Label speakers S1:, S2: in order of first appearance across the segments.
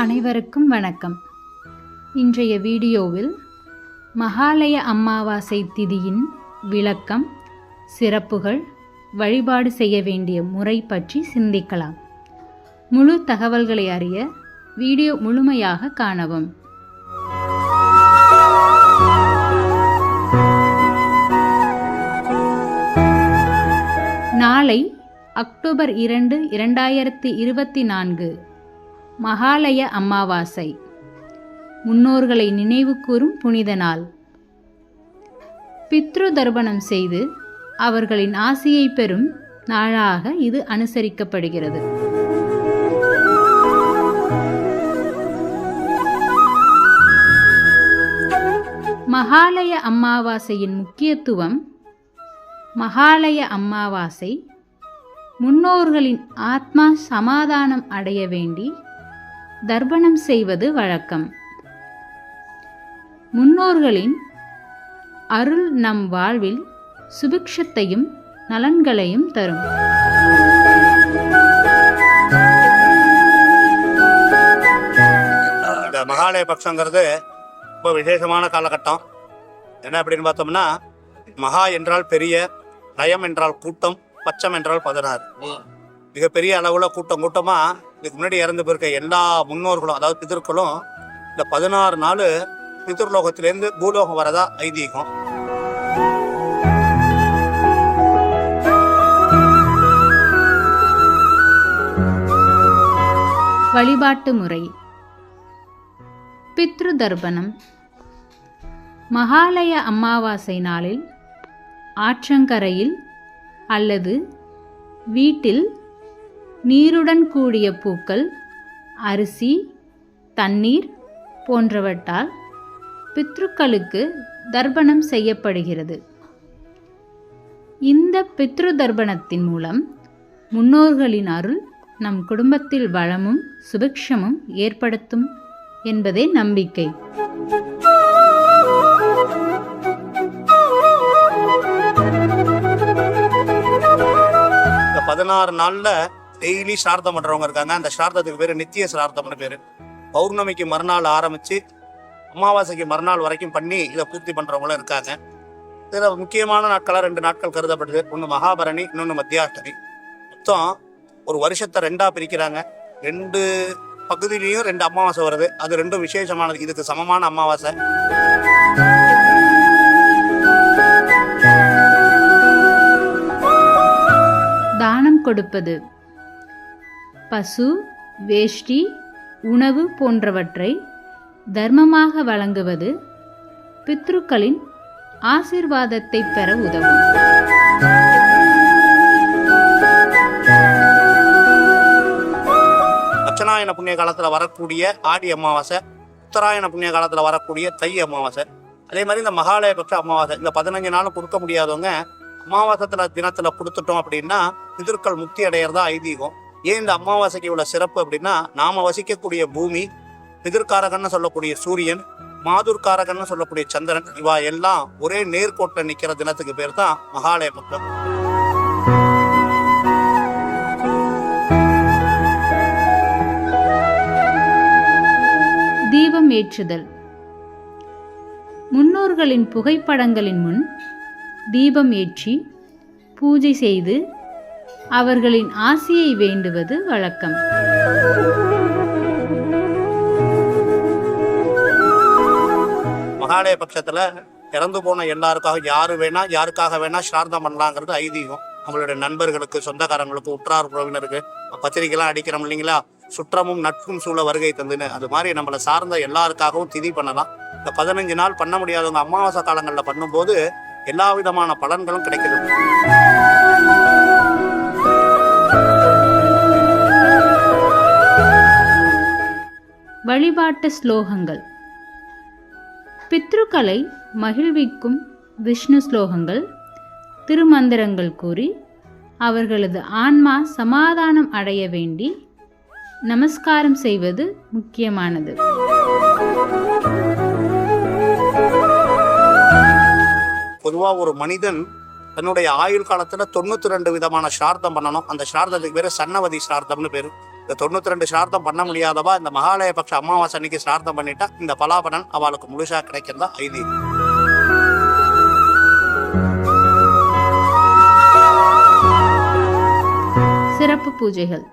S1: அனைவருக்கும் வணக்கம். இன்றைய வீடியோவில் மகாலய அமாவாசை திதியின் விளக்கம் சிறப்புகள் வழிபாடு செய்ய வேண்டிய முறை பற்றி சிந்திக்கலாம். முழு தகவல்களை அறிய வீடியோ முழுமையாக காணவும். நாளை அக்டோபர் இரண்டு இரண்டாயிரத்தி இருபத்தி நான்கு மகாலய அமாவாசை. முன்னோர்களை நினைவுகூரும் புனித நாள். பித்ரு தர்ப்பணம் செய்து அவர்களின் ஆசியை பெறும் நாளாக இது அனுசரிக்கப்படுகிறது. மகாலய அமாவாசையின் முக்கியத்துவம் மகாலய அமாவாசை முன்னோர்களின் ஆத்மா சமாதானம் அடைய வேண்டி தர்ப்பணம் செய்வது வழக்கம். முன்னோர்களின் அருள் நம் வாழ்வில் சுபிக்ஷத்தையும் நலன்களையும் தரும்.
S2: இந்த மகாலய பட்சங்கிறது ரொம்ப விசேஷமான காலகட்டம். என்ன அப்படின்னு பார்த்தோம்னா மகா என்றால் பெரிய நயம் என்றால் கூட்டம் பச்சம் என்றால் பதினாறு. மிகப்பெரிய அளவில் கூட்டம் கூட்டமாக இதுக்கு முன்னாடி இறந்து போயிருக்க எல்லா முன்னோர்களும் அதாவது பிதர்களும் இந்த பதினாறு நாள் பிதர்லோகத்திலேருந்து பூலோகம் வரதா ஐதீகம்.
S1: வழிபாட்டு முறை. பித்ரு தர்ப்பணம் மகாலய அமாவாசை நாளில் ஆற்றங்கரையில் அல்லது வீட்டில் நீருடன் கூடிய பூக்கள் அரிசி தண்ணீர் போன்றவற்றால் பித்ருக்களுக்கு தர்ப்பணம் செய்யப்படுகிறது. இந்த பித்ரு தர்ப்பணத்தின் மூலம் முன்னோர்களின் அருள் நம் குடும்பத்தில் வளமும் சுபிக்ஷமும் ஏற்படுத்தும் என்பதே நம்பிக்கை.
S2: பதினாறு நாளில் டெய்லி ஸ்ரார்த்தம் பண்ணுறவங்க இருக்காங்க. அந்த ஸ்ரார்த்தத்துக்கு பேர் நித்திய ஸ்ரார்த்தம்னு பேர். பௌர்ணமிக்கு மறுநாள் ஆரம்பித்து அமாவாசைக்கு மறுநாள் வரைக்கும் பண்ணி இதை பூர்த்தி பண்ணுறவங்களும் இருக்காங்க. இதில் முக்கியமான நாட்களாக ரெண்டு நாட்கள் கருதப்படுது. ஒன்று மகாபரணி இன்னொன்று மத்தியாஷ்டமி. மொத்தம் ஒரு வருஷத்தை ரெண்டாக பிரிக்கிறாங்க. ரெண்டு பகுதியிலையும் ரெண்டு அமாவாசை வருது. அது ரெண்டும் விசேஷமானது. இதுக்கு சமமான அமாவாசை.
S1: தானம் கொடுப்பது. பசு வேஷ்டி உணவு போன்றவற்றை தர்மமாக வழங்குவது பித்ருக்களின் ஆசிர்வாதத்தை பெற உதவும்.
S2: தட்சணாயன புண்ணிய காலத்தில் வரக்கூடிய ஆடி அமாவாசை உத்தராயண புண்ணிய காலத்தில் வரக்கூடிய தை அமாவாசை. அதே மாதிரி இந்த மகாலய பட்ச அமாவாசை இந்த பதினஞ்சு நாளும் கொடுக்க முடியாதவங்க அமாவாசத்துல தினத்துல கொடுத்துட்டோம் அப்படின்னா பிதற்கள் முக்தி அடையிறதா ஐதீகம். ஏன் இந்த அமாவாசைக்கு உள்ள சிறப்பு அப்படின்னா நாம வசிக்கக்கூடிய பூமி பிதிர்காரகன்னு சொல்லக்கூடிய சூரியன் மாதுர்காரகன்னு சொல்லக்கூடிய சந்திரன் இவா எல்லாம் ஒரே நேர்கோட்டில் நிக்கிற தினத்துக்கு பேர் தான் மகாலய மக்கள்
S1: தீபம் ஏற்றுதல். முன்னோர்களின் புகைப்படங்களின் முன் தீபம் ஏற்றி பூஜை செய்து அவர்களின் ஆசியை வேண்டுவது வழக்கம்.
S2: மகாலய பட்சத்துல இறந்து போன எல்லாருக்காக யாரு வேணா யாருக்காக வேணா சிரார்த்தம் பண்ணலாங்கிறது ஐதீகம். நம்மளுடைய நண்பர்களுக்கு சொந்தக்காரங்களுக்கு உற்றார் உறவினருக்கு பத்திரிக்கைலாம் அடிக்கிறோம் இல்லைங்களா? சுற்றமும் நட்பும் சூழ வருகை தந்துன்னு. அது மாதிரி நம்மளை சார்ந்த எல்லாருக்காகவும் திதி பண்ணலாம். இந்த பதினஞ்சு நாள் பண்ண முடியாதவங்க அமாவாசை காலங்களில் பண்ணும்போது எல்லா விதமான பலன்களும் கிடைக்குது.
S1: வழிபாட்டு ஸ்லோகங்கள். பித்ருக்களை மகிழ்விக்கும் விஷ்ணு ஸ்லோகங்கள். திருமந்திரங்கள் கூறி அவர்களது ஆன்மா சமாதானம் அடைய வேண்டி நமஸ்காரம் செய்வது முக்கியமானது.
S2: பொதுவாக ஒரு மனிதன் தன்னுடைய ஆயுள் காலத்தில் தொண்ணூத்தி ரெண்டு விதமான ஸ்ரார்த்தம் பண்ணணும். அந்த ஸ்ரார்த்தத்துக்கு பேர் சன்னவதி ஸ்ரார்த்தம்னு பேர். இந்த தொண்ணூத்தி ரெண்டு சிரார்த்தம் பண்ண முடியாதவா? இந்த மகாலய பட்ச அமாவாசை அன்னைக்கு சிரார்த்தம் பண்ணிட்டா இந்த பலாபலன் அவளுக்கு முழுசா கிடைக்கிறதா? ஐதீகம்.
S1: சிறப்பு பூஜைகள்.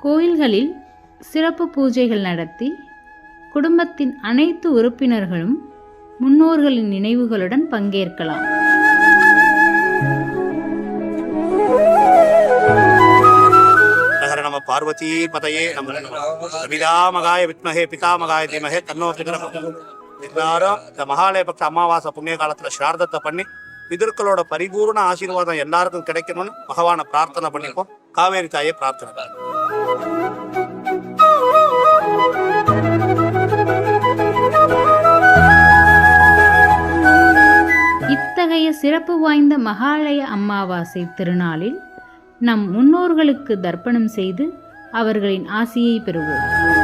S1: கோயில்களில் சிறப்பு பூஜைகள் நடத்தி குடும்பத்தின் அனைத்து உறுப்பினர்களும் முன்னோர்களின் நினைவுகளுடன் பங்கேற்கலாம்.
S2: நகர நம. பார்வதி பதையே நம்ம பிதாமகாய வித்மகே பிதாமகாய தீமகே தன்னோ எல்லாரும் இந்த மகாலய அமாவாசை புண்ணிய காலத்துல சிரார்த்தத்தை பண்ணி பிதர்களோட பரிபூர்ண ஆசீர்வாதம் எல்லாருக்கும் கிடைக்கணும்னு பகவானை பிரார்த்தனை பண்ணிப்போம். காவேரி தாயை பிரார்த்தனை
S1: இத்தகைய சிறப்பு வாய்ந்த மகாலய அமாவாசை திருநாளில் நம் முன்னோர்களுக்கு தர்ப்பணம் செய்து அவர்களின் ஆசியை பெறுவோம்.